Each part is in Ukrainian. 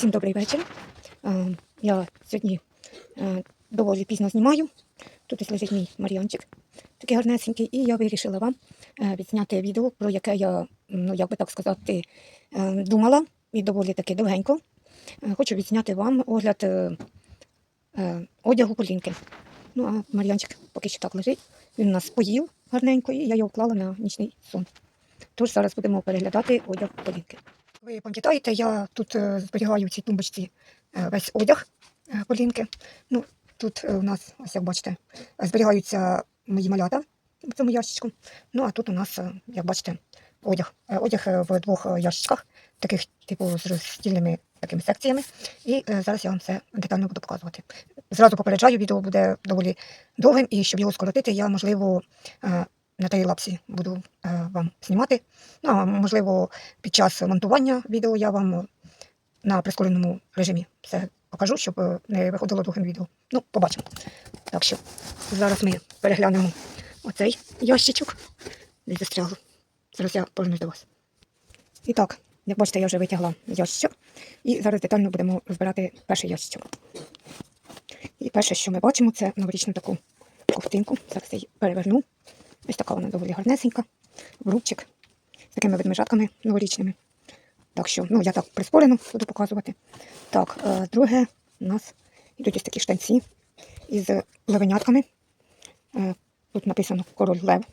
Всім добрий вечір. Я сьогодні доволі пізно знімаю. Тут ось лежить мій Мар'янчик, такий гарнесенький, і я вирішила вам відзняти відео, про яке я, ну як би так сказати, думала і доволі таки довгенько. Хочу відзняти вам огляд е, е, одягу Полінки. Ну, а Мар'янчик поки що так лежить. Він у нас поїв гарненько, і я його вклала на нічний сон. Тож зараз будемо переглядати одяг Полінки. Ви пам'ятаєте, я тут е, зберігаю в цій тумбочці е, весь одяг е, Полінки. Ну, тут е, у нас, ось як бачите, е, зберігаються мої малята в цьому ящичку. Ну, а тут у нас, е, як бачите, одяг. Е, Одяг е, в двох е, ящичках, таких, типу, з роздільними такими секціями. І е, зараз я вам все детально буду показувати. Зразу попереджаю, відео буде доволі довгим, і щоб його скоротити, я, можливо, е, на тайлапсі буду е, вам знімати. Ну, а можливо, під час монтування відео я вам на прискореному режимі все покажу, щоб е, не виходило другим відео. Ну, побачимо. Так що зараз ми переглянемо оцей ящичок. Десь застрягло. Зараз я повернусь до вас. І так, як бачите, я вже витягла ящичок. І зараз детально будемо розбирати перший ящичок. І перше, що ми бачимо, це новорічну таку ковтинку. Зараз я її переверну. Ось така вона доволі гарнесенька. Рубчик з такими ведмежатками новорічними. Так що, ну, я так прискорено буду показувати. Так, е, друге, у нас йдуть ось такі штанці із левенятками. Е, тут написано король лев.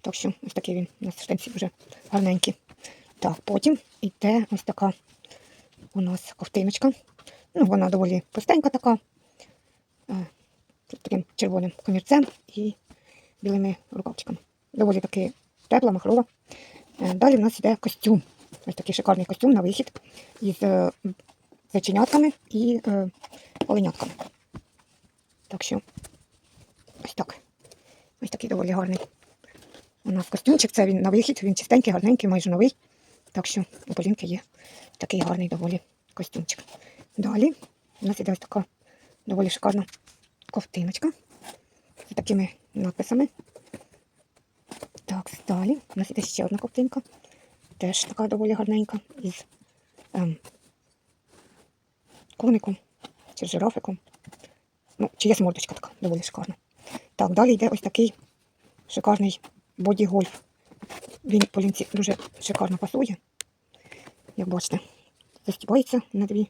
Так що ось такий він у нас штанці вже гарненькі. Так, потім йде ось така у нас ковтиночка. Ну, вона доволі простенька така. Е, з таким червоним комірцем і білими рукавчиками. Доволі таки тепла, махрова. Е, Далі в нас йде костюм. Ось такий шикарний костюм на вихід із е, зайченятками і е, оленятками. Так що ось так. Ось такий доволі гарний. У нас костюмчик, це він на вихід, він чистенький, гарненький, майже новий. Так що у Полінки є такий гарний доволі костюмчик. Далі у нас іде ось така доволі шикарна ковтиночка такими надписами. Так, далі у нас іде ще одна ковтинка. Теж така доволі гарненька із ем, коником чи жирафиком. Ну, чи є мордочка така, доволі шикарна. Так, далі йде ось такий шикарний боді-гольф. Він по лінці дуже шикарно пасує. Як бачите, застібається на дві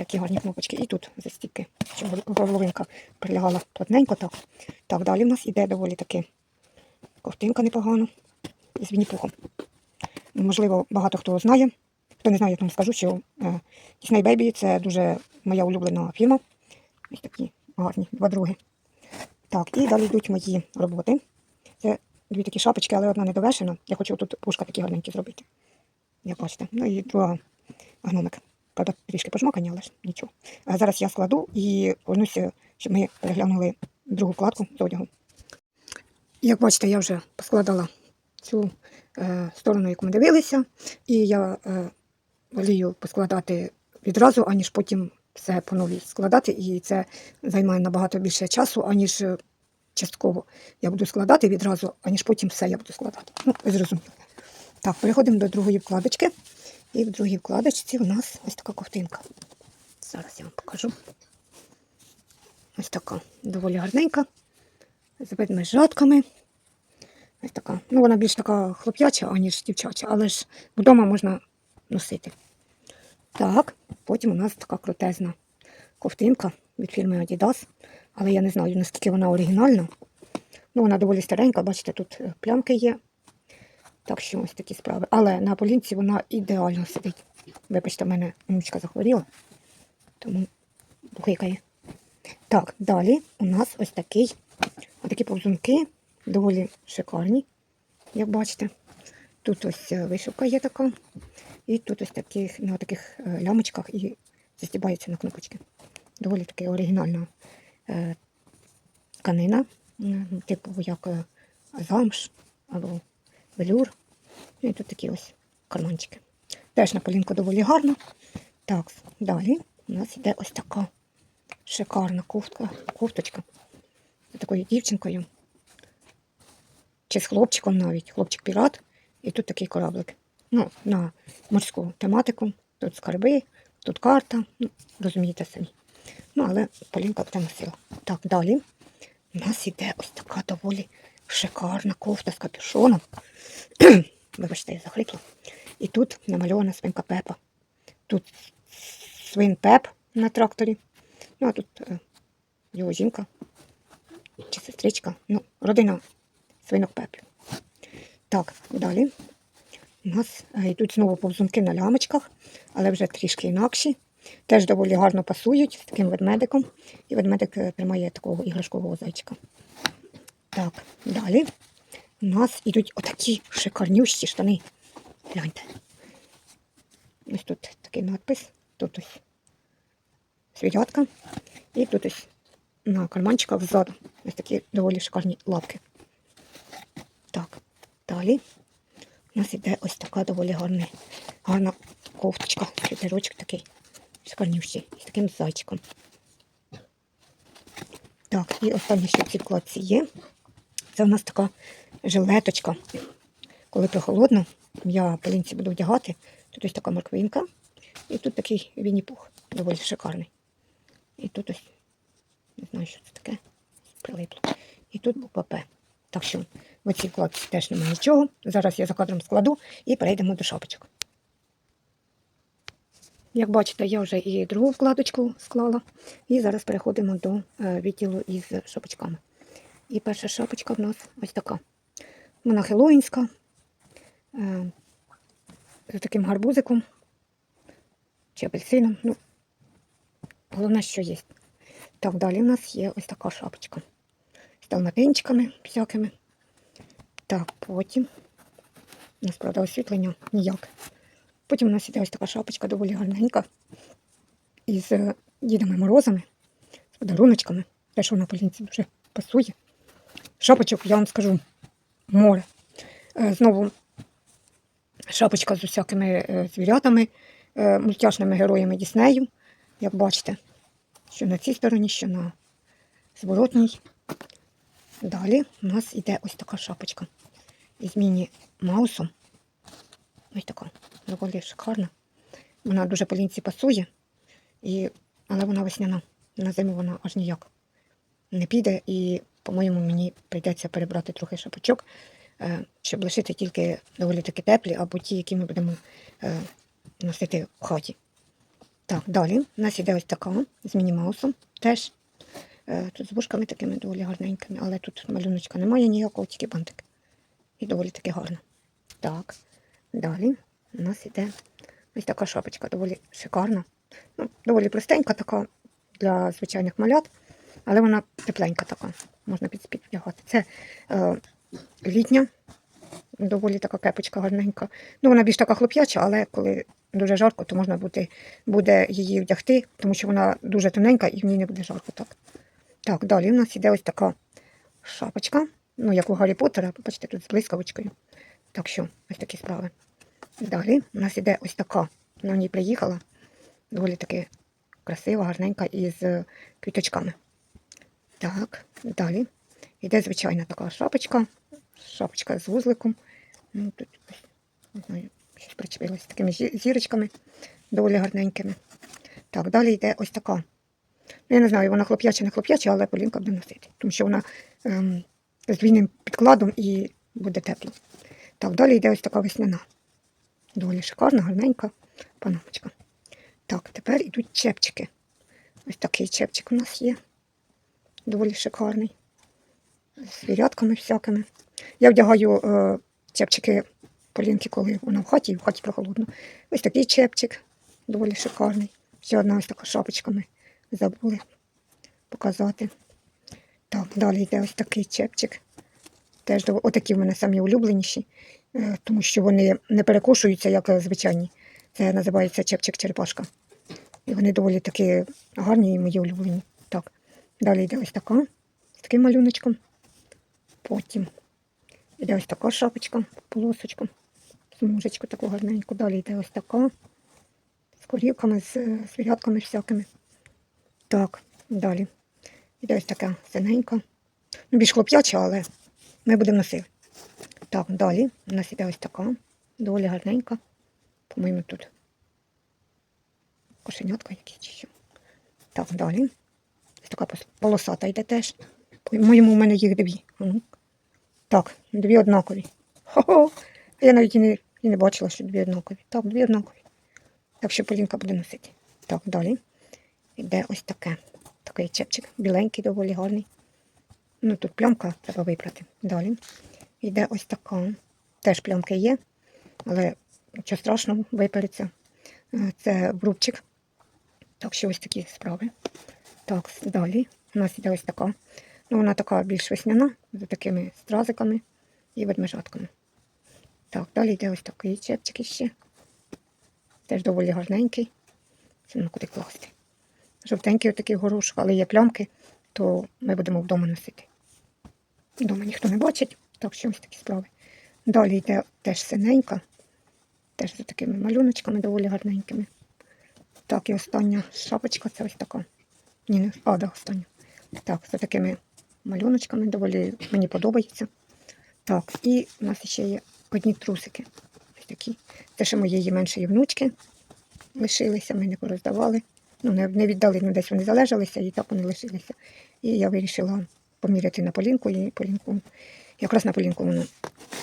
такі гарні кнопочки. І тут застібки, щоб горловинка прилягала плотненько так. Так, далі в нас іде доволі таки ковтинка непогана з вініпухом. Можливо, багато хто знає. Хто не знає, я вам скажу, що е, Disney Baby це дуже моя улюблена фірма. Ось такі гарні два други. Так, і далі йдуть мої роботи. Це дві такі шапочки, але одна не довершена. Я хочу тут пушка такі гарненькі зробити. Як бачите. Ну і два гномик. Правда, трішки пожмакані, але ж нічого. А зараз я складу і повернуся, щоб ми переглянули другу вкладку з одягу. Як бачите, я вже поскладала цю е, сторону, яку ми дивилися, і я е, волію поскладати відразу, аніж потім все по новій складати, і це займає набагато більше часу, аніж е, частково я буду складати відразу, аніж потім все я буду складати. Ну, ви. Так, переходимо до другої вкладочки. І в другій вкладочці у нас ось така ковтинка. Зараз я вам покажу. Ось така доволі гарненька. З ведмежатками. Ось така. Ну, вона більш така хлоп'яча, аніж дівчача, але ж вдома можна носити. Так, потім у нас така крутезна ковтинка від фірми Adidas. Але я не знаю, наскільки вона оригінальна. Ну, вона доволі старенька, бачите, тут плямки є. Так що ось такі справи. Але на полінці вона ідеально сидить. Вибачте, в мене внучка захворіла, тому бухикає. Так, далі у нас ось такий, такі повзунки, доволі шикарні, як бачите. Тут ось е, вишивка є така. І тут ось таких, на таких е, лямочках і застібаються на кнопочки. Доволі таки оригінальна е, тканина, типу як е, замш або велюр. Ну, І тут такі ось карманчики. Теж на полінку доволі гарно. Так, далі у нас йде ось така шикарна кофтка, кофточка. З такою дівчинкою. Чи з хлопчиком навіть, хлопчик-пірат. І тут такий кораблик. Ну, на морську тематику. Тут скарби, Тут карта, ну, розумієте самі. Ну, але Полінка буде носила. Так, далі. У нас іде ось така доволі шикарна кофта з капюшоном. Вибачте, я захрипла. І тут намальована свинка Пепа. Тут свин Пеп на тракторі. Ну, а тут е, його жінка чи сестричка. Ну, родина свинок Пепів. Так, далі. У нас е, йдуть знову повзунки на лямочках, але вже трішки інакші. Теж доволі гарно пасують з таким ведмедиком. І ведмедик е, тримає такого іграшкового зайчика. Так, далі у нас йдуть отакі шикарнющі штани. Гляньте. Ось тут такий надпис. Тут ось світятка. І тут ось на карманчиках ззаду. Ось такі доволі шикарні лапки. Так, далі у нас іде ось така доволі гарна, гарна кофточка. Світерочок такий шикарнющий. З таким зайчиком. Так, і останнє, що в цій вкладці є. Це у нас така жилеточка. Коли прохолодно, я полінці буду вдягати. Тут ось така морквинка. І тут такий вінні-пух, доволі шикарний. І тут ось, не знаю, що це таке, прилипло. І тут буква П. Так що в цій вкладці теж немає нічого. Зараз я за кадром складу і перейдемо до шапочок. Як бачите, я вже і другу вкладочку склала. І зараз переходимо до е, відділу із шапочками. І перша шапочка в нас ось така. Вона хеллоїнська, е, з таким гарбузиком чи апельсином. Ну, головне, що є. Так, далі в нас є ось така шапочка. З далматинчиками всякими. Так, потім. У нас, правда, освітлення ніяк. Потім у нас іде ось така шапочка доволі гарненька. Із е, Дідами Морозами, з подаруночками. Те, що вона полінці дуже пасує. Шапочок, я вам скажу, море. Е, Знову шапочка з усякими е, звірятами, е, мультяшними героями Діснею. Як бачите, що на цій стороні, що на зворотній. Далі у нас іде ось така шапочка із міні-маусом. Ось така, доволі шикарна. Вона дуже по лінці пасує, і... але вона весняна. На зиму вона аж ніяк не піде. І, по-моєму, мені прийдеться перебрати трохи шапочок, е, щоб лишити тільки доволі таки теплі, або ті, які ми будемо е, носити в хаті. Так, далі у нас іде ось така з міні-маусом теж. Е, Тут з вушками такими доволі гарненькими, але тут малюночка немає ніякого, тільки бантик. І доволі таки гарно. Так, далі у нас іде ось така шапочка, доволі шикарна. Ну, доволі простенька така для звичайних малят, але вона тепленька така, можна під. Це е, літня, доволі така кепочка гарненька. Ну, вона більш така хлоп'яча, але коли дуже жарко, то можна буде, буде її вдягти, тому що вона дуже тоненька і в ній не буде жарко. Так, так далі у нас іде ось така шапочка, ну, як у Гаррі Поттера, бачите, тут з блискавочкою. Так що, ось такі справи. Далі у нас іде ось така. На ній приїхала. Доволі таки красива, гарненька із е, квіточками. Так, далі. Іде звичайна така шапочка. Шапочка з вузликом. Ну, тут не знаю, щось причепилося з такими зірочками, доволі гарненькими. Так, далі йде ось така. Ну, я не знаю, вона хлоп'яча, не хлоп'яча, але полінка буде носити. Тому що вона ем, з двійним підкладом і буде тепло. Так, далі йде ось така весняна. Доволі шикарна, гарненька панамочка. Так, тепер йдуть чепчики. Ось такий чепчик у нас є. Доволі шикарний. З звірятками всякими. Я вдягаю е, чепчики полінки, коли вона в хаті, і в хаті прохолодно. Ось такий чепчик, доволі шикарний. Ще одна ось така шапочка ми забули показати. Так, далі йде ось такий чепчик. Теж отакі в мене самі улюбленіші, е, тому що вони не перекошуються, як звичайні. Це називається чепчик-черепашка. І вони доволі такі гарні і мої улюблені. Далі йде ось така з таким малюночком. Потім йде ось така шапочка, полосочка, смужечку таку гарненьку. Далі йде ось така з корівками, з звірятками всякими. Так, далі. Іде ось така синенька. Ну, більш хлоп'яча, але ми будемо носити. Так, далі у нас іде ось така, доволі гарненька. По-моєму, тут мишенятка якісь чи що. Так, далі. Така полосата йде теж. По-моєму, у мене їх дві. Так, дві однакові. Хо-хо. Я навіть і не, і не бачила, що дві однакові. Так, дві однакові. Так що Полінка буде носити. Так, далі. Йде ось таке. Такий чепчик. Біленький, доволі гарний. Ну, тут плямка треба випрати. Далі. Йде ось така. Теж плямки є, але нічого страшного, випереться. Е, Це брубчик. Так що ось такі справи. Так, далі. У нас йде ось така. Ну, вона така більш весняна, з такими стразиками і ведмежатками. Так, далі йде ось такий чепчик іще. Теж доволі гарненький. Це на куди класти. Жовтенький отакий горошок, але є плямки, то ми будемо вдома носити. Вдома ніхто не бачить, так що ось такі справи. Далі йде теж синенька, теж з такими малюночками доволі гарненькими. Так, і остання шапочка це ось така. Ні, не а, да, остання. Так, з такими малюночками доволі мені подобається. Так, і у нас ще є одні трусики. Ось такі. Це ще моєї меншої внучки лишилися, ми не пороздавали. Ну, не віддали, ну десь вони залежалися, і так вони лишилися. І я вирішила поміряти на полінку, і полінку, якраз на полінку воно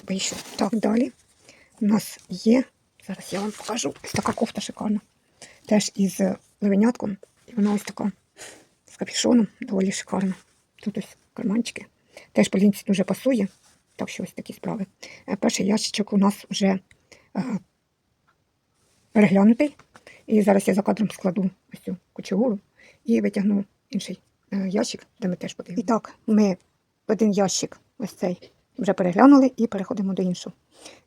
вийшло. Так, далі у нас є, зараз я вам покажу, ось така кофта шикарна. Теж із левенятком. І вона ось така капюшоном, доволі шикарна. Тут ось карманчики. Теж полінці дуже пасує. Так що ось такі справи. Е, Перший ящичок у нас вже е, переглянутий. І зараз я за кадром складу ось цю кучугуру і витягну інший е, ящик, де ми теж подивимося. І так, ми один ящик ось цей вже переглянули і переходимо до іншого.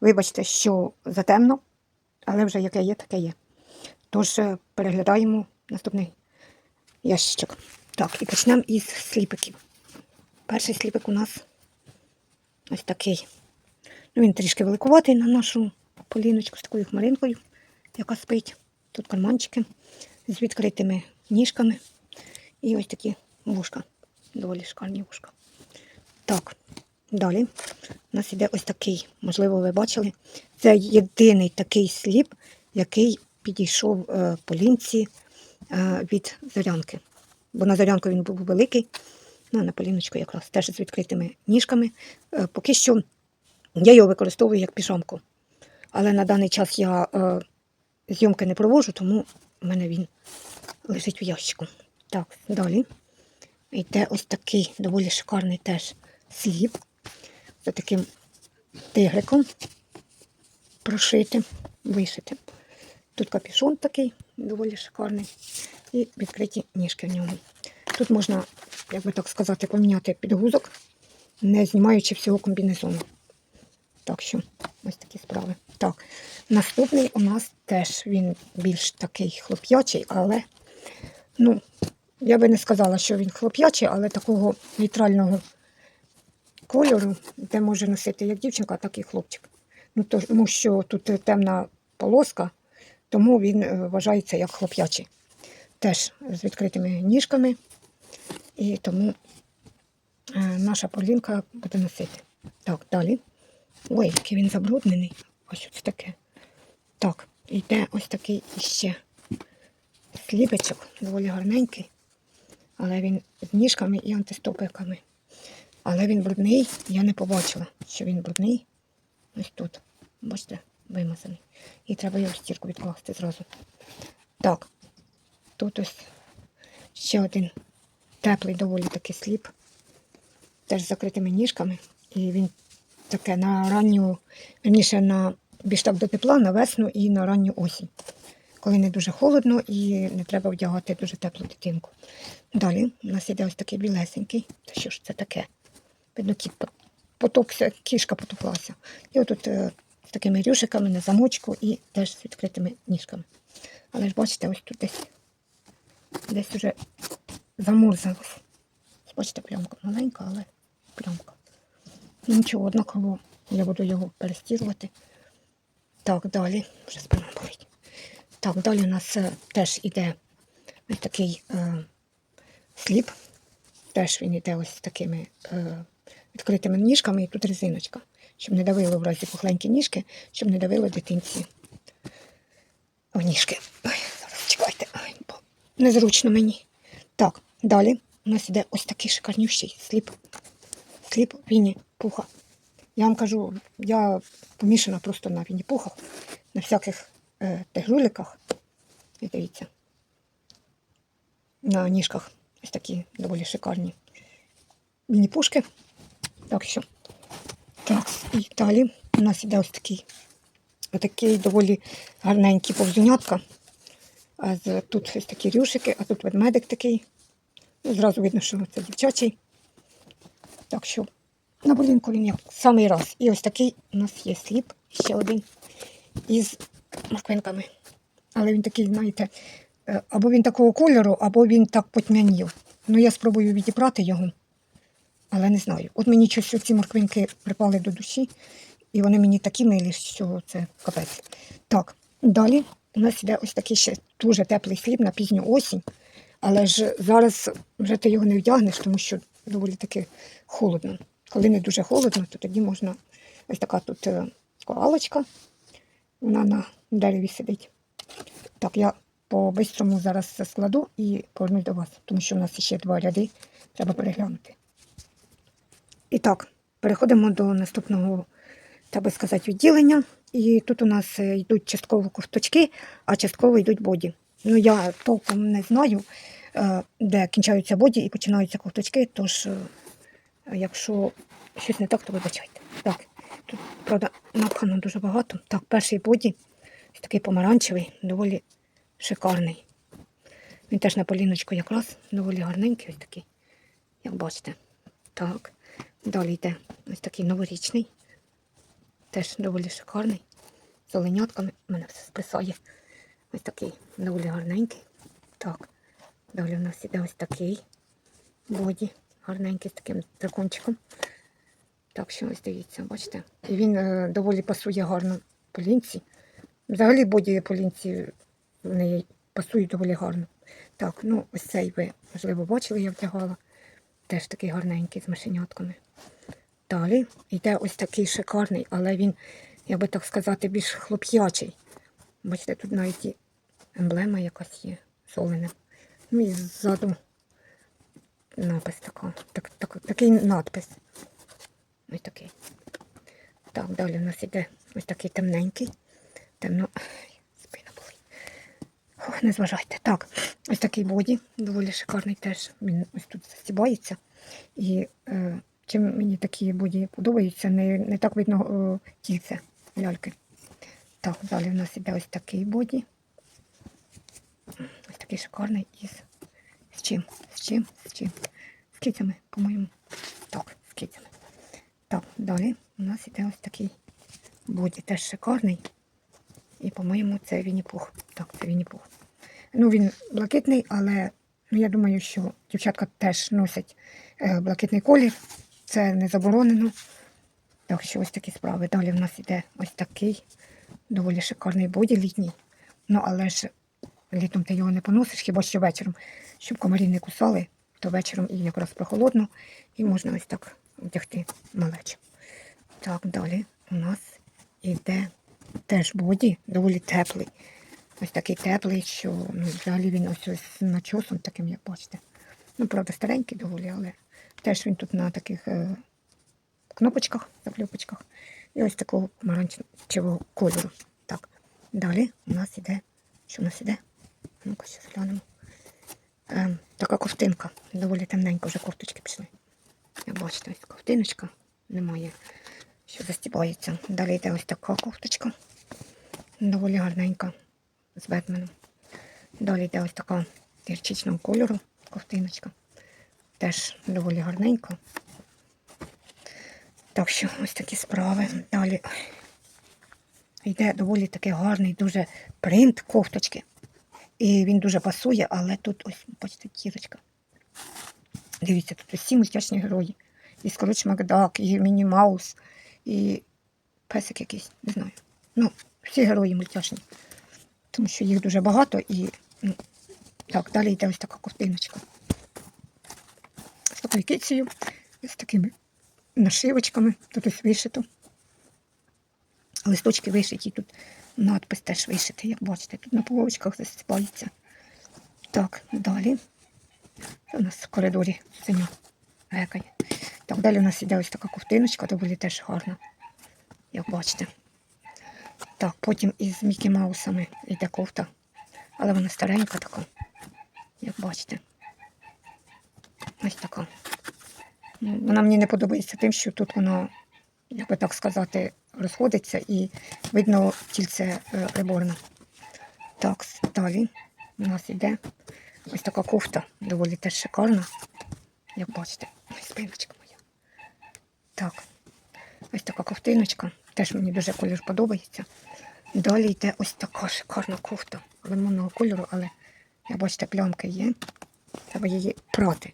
Вибачте, що затемно, але вже яке є, таке є. Тож переглядаємо наступний ящичок. Так, і почнемо із сліпиків. Перший сліпик у нас ось такий. Ну, він трішки великуватий на нашу поліночку з такою хмаринкою, яка спить. Тут карманчики з відкритими ніжками. І ось такі вушка. Доволі шикарні вушка. Так, далі у нас іде ось такий, можливо, ви бачили. Це єдиний такий сліп, який підійшов е, по лінці е, від зорянки. Бо на зорянку він був великий, ну, на поліночку якраз теж з відкритими ніжками. Е, поки що я його використовую як піжамку. Але на даний час я е, зйомки не проводжу, тому в мене він лежить в ящику. Так, далі йде ось такий доволі шикарний теж сліп. За таким тигриком прошитим, вишитим. Тут капюшон такий доволі шикарний. І відкриті ніжки в ньому. Тут можна, як би так сказати, поміняти підгузок, не знімаючи всього комбінезону. Так що ось такі справи. Так, наступний у нас теж він більш такий хлоп'ячий, але, ну, я би не сказала, що він хлоп'ячий, але такого нейтрального кольору, де може носити як дівчинка, так і хлопчик. Ну, тому що тут темна полоска, тому він е, вважається як хлоп'ячий. Теж з відкритими ніжками. І тому е, наша полінка буде носити. Так, далі. Ой, який він забруднений. Ось ось таке. Так, йде ось такий іще сліпечок, доволі гарненький, але він з ніжками і антистопиками. Але він брудний, я не побачила, що він брудний. Ось тут. Бачите, вимазаний. І треба його стірку відкласти зразу. Так, тут ось ще один теплий доволі такий сліп. Теж з закритими ніжками. І він таке на ранню, верніше на більш так до тепла, на весну і на ранню осінь. Коли не дуже холодно і не треба вдягати дуже теплу дитинку. Далі у нас іде ось такий білесенький. Та що ж це таке? Видно, кіт по- потопся, кішка потоплася. І отут е, з такими рюшиками на замочку і теж з відкритими ніжками. Але ж бачите, ось тут десь, десь уже замурзалось. Бачите, плямка маленька, але плямка. Ну, Нічого, однаково я буду його перестірувати. Так, далі. Вже спина болить. Так, далі у нас е, теж іде ось такий е, сліп. Теж він іде ось такими е, відкритими ніжками і тут резиночка, щоб не давило в разі пухленькі ніжки, щоб не давило дитинці в ніжки. Ой, незручно мені. Так, далі у нас іде ось такий шикарнющий сліп. Сліп Вінні Пуха. Я вам кажу, я помішана просто на Вінні Пухах, на всяких е, тигруликах. І дивіться. На ніжках ось такі доволі шикарні міні-пушки. Так що. Так, і далі у нас іде ось такий, отакий доволі гарненький повзунятка. А тут ось такі рюшики, а тут ведмедик такий. Зразу видно, що це дівчачий. Так що на будинку він як самий раз. І ось такий у нас є сліп, ще один із морквинками. Але він такий, знаєте, е, або він такого кольору, або він так потьмянів. Ну, я спробую відібрати його, але не знаю. От мені щось ці морквинки припали до душі, і вони мені такі милі, що це капець. Так, далі у нас іде ось такий ще дуже теплий хліб на пізню осінь. Але ж зараз вже ти його не вдягнеш, тому що доволі таки холодно. Коли не дуже холодно, то тоді можна ось така тут е, коралочка. Вона на дереві сидить. Так, я по-бистрому зараз складу і повернусь до вас, тому що в нас ще два ряди треба переглянути. І так, переходимо до наступного, так би сказати, відділення. І тут у нас е, йдуть частково ковточки, а частково йдуть боді. Ну, я толком не знаю, е, де кінчаються боді і починаються ковточки, тож, е, якщо щось не так, то вибачайте. Так, тут, правда, напхано дуже багато. Так, перший боді, такий помаранчевий, доволі шикарний. Він теж на поліночку якраз доволі гарненький, ось такий, як бачите. Так, далі йде ось такий новорічний, теж доволі шикарний. З оленятками, мене все списає. Ось такий доволі гарненький. Так, далі у нас іде ось такий боді, гарненький з таким дракончиком. Так що ось дивіться, бачите? І він е, доволі пасує гарно полінці. Взагалі боді полінці вони пасують доволі гарно. Так, ну ось цей ви, можливо, бачили, я вдягала. Теж такий гарненький з мишенятками. Далі йде ось такий шикарний, але він, як би так сказати, більш хлоп'ячий. Бачите, тут навіть і емблема якась є солене. Ну і ззаду напис така, так, так, такий надпис. Ось такий. Так, далі у нас іде ось такий темненький. Темно. Спина болить. Ох, не зважайте. Так, ось такий боді, доволі шикарний теж. Він ось тут застібається. І е, чим мені такі боді подобаються, не, не так видно е, тільце ляльки. Так, далі у нас іде ось такий боді. Ось такий шикарний із з чим? З чим? З чим? З кицями, по-моєму. Так, з кицями. Так, далі у нас іде ось такий боді, теж шикарний. І, по-моєму, це Вінні-Пух. Так, це Вінні-Пух. Ну, він блакитний, але ну, я думаю, що дівчатка теж носять е, блакитний колір. Це не заборонено. Так що ось такі справи. Далі в нас іде ось такий доволі шикарний боді літній. Ну, але ж літом ти його не поносиш, хіба що вечором. Щоб комарі не кусали, то вечором і якраз прохолодно, і можна ось так вдягти малечу. Так, далі у нас іде теж боді, доволі теплий. Ось такий теплий, що ну, взагалі він ось ось з начосом таким, як бачите. Ну, правда, старенький доволі, але теж він тут на таких е, кнопочках, закльопочках. І ось такого помаранчевого кольору. Так, далі у нас іде. Що у нас іде? Ну-ка, ще глянемо. Е, така ковтинка. Доволі темненько вже кофточки пішли. Як бачите, ось ковтиночка. Немає, що застібається. Далі йде ось така кофточка. Доволі гарненька з Бетменом. Далі йде ось така гірчичного кольору ковтиночка. Теж доволі гарненька. Так що ось такі справи. Далі йде доволі такий гарний дуже принт кофточки. І він дуже пасує, але тут ось, бачите, кірочка. Дивіться, тут усі мультяшні герої. І Скруч Макдак, і Міні Маус, і песик якийсь, не знаю. Ну, всі герої мультяшні. Тому що їх дуже багато і. Ну, так, далі йде ось така ковтиночка. З кицею, з такими нашивочками. Тут ось вишито. Листочки вишиті, тут надпис теж вишитий, як бачите. Тут на половичках засипається. Так, далі. Це у нас в коридорі синя гекає. Так, далі у нас іде ось така ковтиночка, доволі теж гарна, як бачите. Так, потім із Мікі Маусами йде кофта, але вона старенька така, як бачите. Ось така. Ну, Вона мені не подобається тим, що тут вона, як би так сказати, розходиться і видно тільце е, приборне. Так, далі у нас іде ось така кофта, доволі теж шикарна. Як бачите, ось спиночка моя. Так, ось така ковтиночка. Теж мені дуже колір подобається. Далі йде ось така шикарна кофта лимонного кольору, але, як бачите, плямки є. Треба її прати.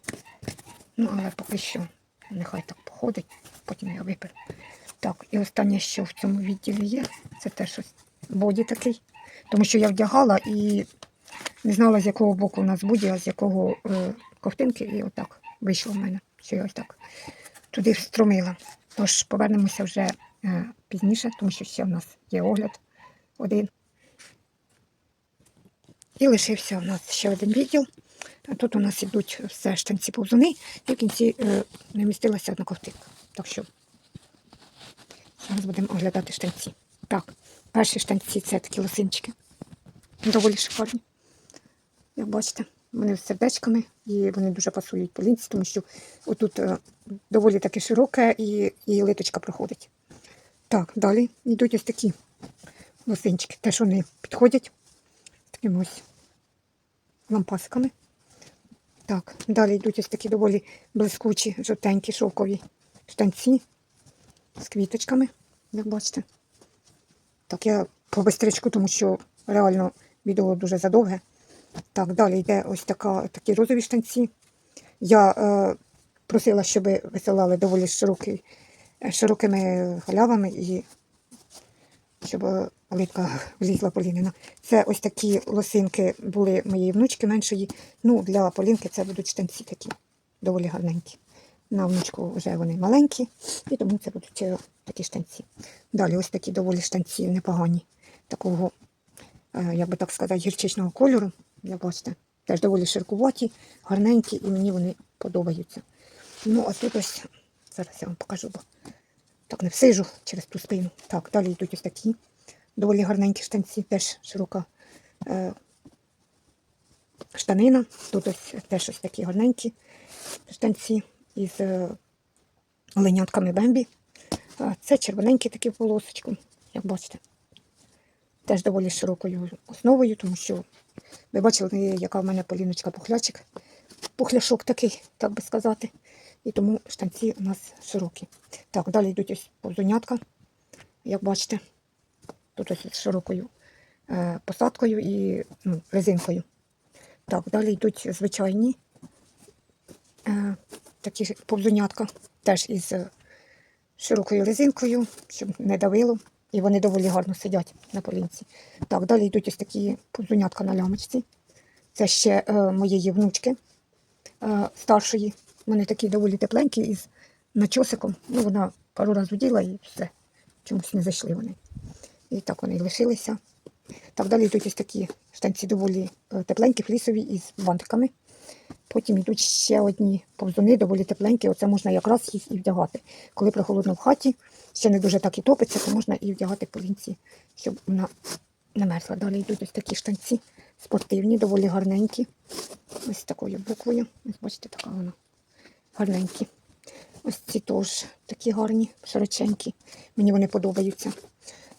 Ну, але поки що нехай так походить, потім я виперу. Так, і останнє, що в цьому відділі є, це теж ось боді такий. Тому що я вдягала і не знала, з якого боку у нас боді, а з якого е, ковтинки, і отак вийшло в мене. Що я ось так туди встромила. Тож повернемося вже е, пізніше, тому що ще в нас є огляд один. І лишився у нас ще один відділ. Тут у нас ідуть все штанці повзуни, і в кінці не вмістилася одна ковтинка. Так що зараз будемо оглядати штанці. Так, перші штанці це такі лосинчики. Доволі шикарні. Як бачите, вони з сердечками і вони дуже пасують по лінці, тому що отут е, доволі таке широке і, і литочка проходить. Так, далі йдуть ось такі лосинчики. Теж вони підходять з такими ось лампасиками. Так, далі йдуть ось такі доволі блискучі, жовтенькі, шовкові штанці з квіточками, як бачите. Так, я по бистричку, тому що реально відео дуже задовге. Так, далі йде ось така, такі розові штанці. Я е, просила, щоб висилали доволі широкі, е, широкими халявами і щоб оливка влізла Полінина. Це ось такі лосинки були моєї внучки меншої. Ну, для Полінки це будуть штанці такі, доволі гарненькі. На внучку вже вони маленькі, і тому це будуть е, такі штанці. Далі ось такі доволі штанці непогані, такого, е, як би так сказати, гірчичного кольору. Як бачите, теж доволі широкуваті, гарненькі, і мені вони подобаються. Ну, а тут ось, зараз я вам покажу, бо так не всижу через ту спину. Так, далі йдуть ось такі доволі гарненькі штанці, теж широка е, штанина. Тут ось теж ось такі гарненькі штанці із е, оленятками Бембі. Це червоненькі такі полосочку, як бачите. Теж доволі широкою основою, тому що ви бачили, яка в мене поліночка пухлячик. Пухляшок такий, так би сказати. І тому штанці у нас широкі. Так, далі йдуть ось повзунятка, як бачите. Тут з широкою е, посадкою і ну, резинкою. Так, далі йдуть звичайні е, такі повзунятка, теж із широкою резинкою, щоб не давило. І вони доволі гарно сидять на полінці. Так, далі йдуть ось такі повзунятка на лямочці. Це ще е, моєї внучки е, старшої. Вони такі доволі тепленькі із начосиком. Ну, вона пару разів оділа і все. Чомусь не зайшли вони. І так вони лишилися. Так, далі йдуть ось такі штанці доволі е, тепленькі, флісові із бантиками. Потім йдуть ще одні повзуни, доволі тепленькі. Оце можна якраз їх і вдягати. Коли прохолодно в хаті, ще не дуже так і топиться, то можна і вдягати по лінці, щоб вона не мерзла. Далі йдуть ось такі штанці спортивні, доволі гарненькі. Ось такою буквою. Ось бачите, така вона гарненькі. Ось ці теж такі гарні, широченькі. Мені вони подобаються.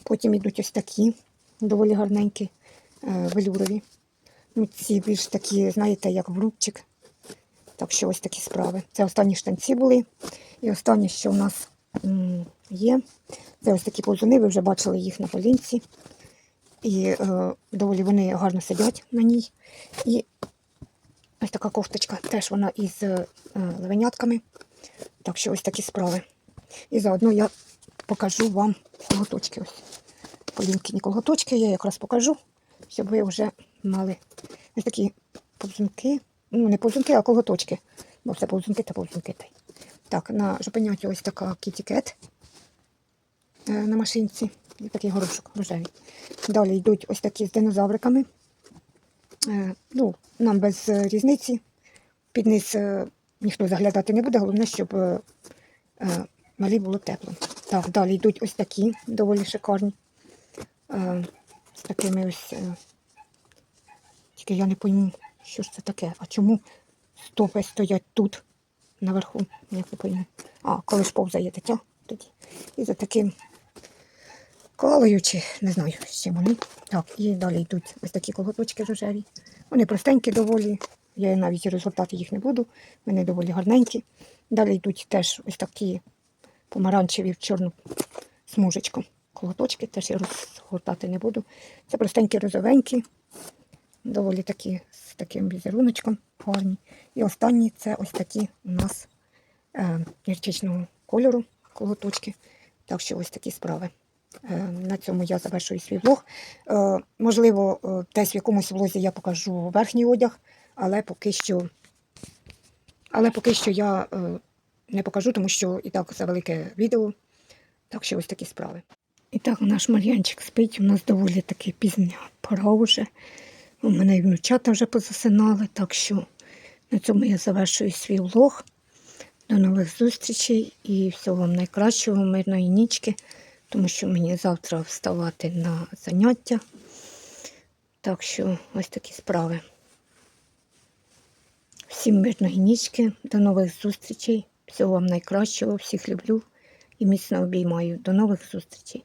Потім йдуть ось такі, доволі гарненькі, е, велюрові. Ну, ці більш такі, знаєте, як в рубчик. Так що ось такі справи. Це останні штанці були. І останнє, що у нас є, це ось такі повзуни, ви вже бачили їх на полінці. І е, доволі вони гарно сидять на ній. І ось така кофточка, теж вона із е, левенятками. Так що ось такі справи. І заодно я покажу вам колготочки. Ось полінкині колготочки, я якраз покажу, щоб ви вже мали ось такі повзунки. Ну, не повзунки, а колготочки. Бо все повзунки та повзунки. Так, на жопеняті ось така кітікет е, на машинці. І такий горошок рожевий. Далі йдуть ось такі з динозавриками. Е, ну, нам без е, різниці. Під низ ніхто заглядати не буде, головне, щоб малі було тепло. Так, далі йдуть ось такі, доволі шикарні. Е, з такими ось. Е, тільки я не пойму, що ж це таке, а чому стопи стоять тут наверху. Я не пойму. А, коли ж повзає дитя тоді. І за таким колею, чи не знаю, з чим вони. Так, і далі йдуть ось такі колоточки рожеві. Вони простенькі доволі. Я навіть розгортати їх не буду. Вони доволі гарненькі. Далі йдуть теж ось такі помаранчеві в чорну смужечку. Колоточки теж я розгортати не буду. Це простенькі розовенькі, доволі такі з таким візеруночком гарні. І останні це ось такі у нас е, гірчичного кольору колоточки. Так що ось такі справи. Е, на цьому я завершую свій влог. Е, можливо, е, десь в якомусь влозі я покажу верхній одяг, але поки що, але поки що я не покажу, тому що і так це велике відео. Так що ось такі справи. І так, наш Мар'янчик спить. У нас доволі таки пізня пора вже. У мене і внучата вже позасинали, так що на цьому я завершую свій влог. До нових зустрічей і всього вам найкращого, мирної нічки, тому що мені завтра вставати на заняття. Так що ось такі справи. Всім мирної нічки, до нових зустрічей. Всього вам найкращого, всіх люблю і міцно обіймаю. До нових зустрічей.